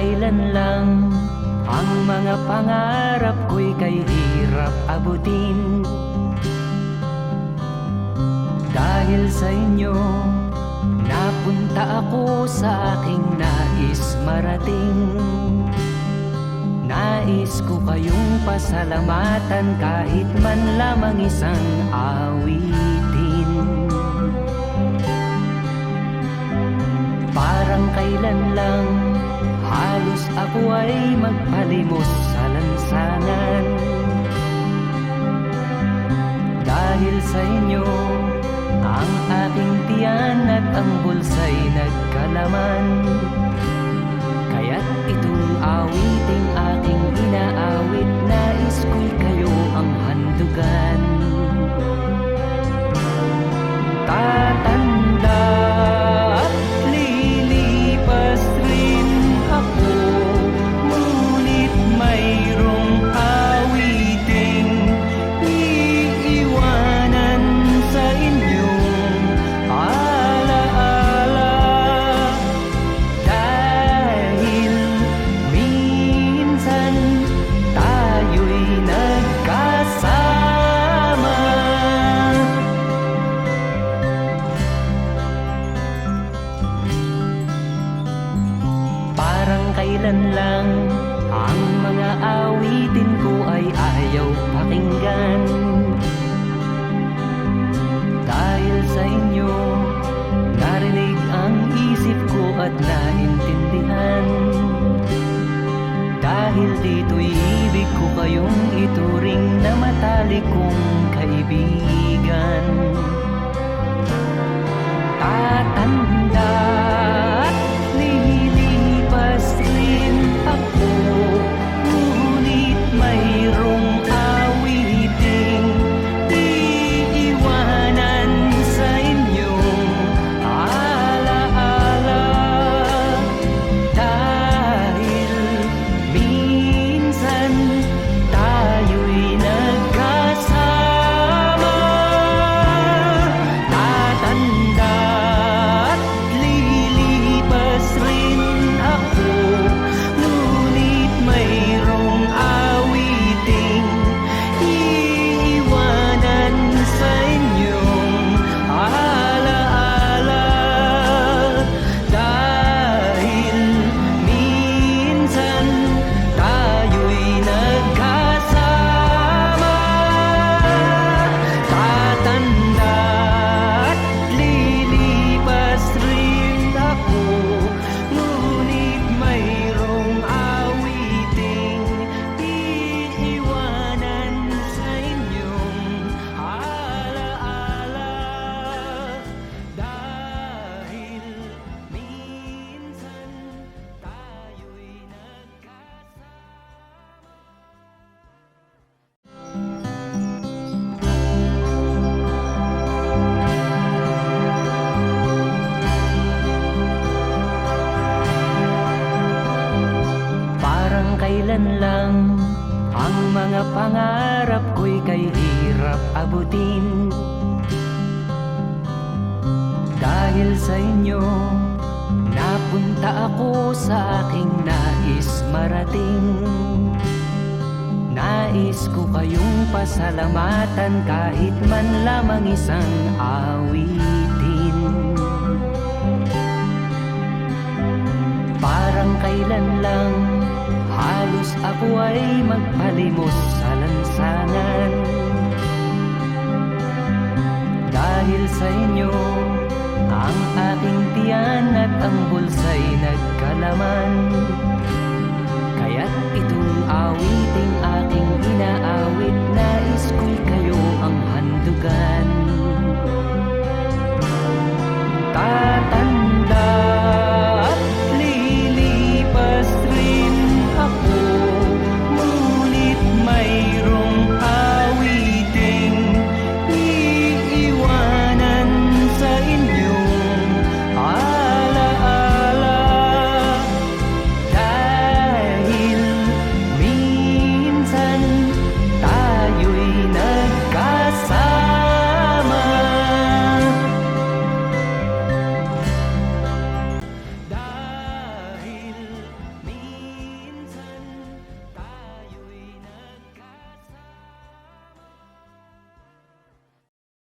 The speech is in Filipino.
kailan lang. Ang mga pangarap ko'y kay hirap abutin. Dahil sa inyo Napunta ako sa aking nais marating. Nais ko kayong pasalamatan kahit man lamang isang awitin. Parang kailan lang Halos ako ay magpalimos sa lansangan Dahil sa inyo Ang aking tiyan at ang bulsa'y nagkalaman. Kaya't itong awiting Kailan lang. Ang mga awitin ko ay ayaw pakinggan. Dahil sa inyo Narinig ang isip ko at naintindihan. Dahil dito'y ibig ko kayong ituring na matalik kong kaibigan. Tatanda kailan lang. Ang mga pangarap ko'y kay hirap abutin. Dahil sa inyo Napunta ako sa aking nais marating. Nais ko kayong pasalamatan kahit man lamang isang awitin. Parang kailan lang ako ay magpalimos sa lansangan Dahil sa inyo Ang aking tiyan at ang bulsa'y nagkalaman. Kaya't itong awit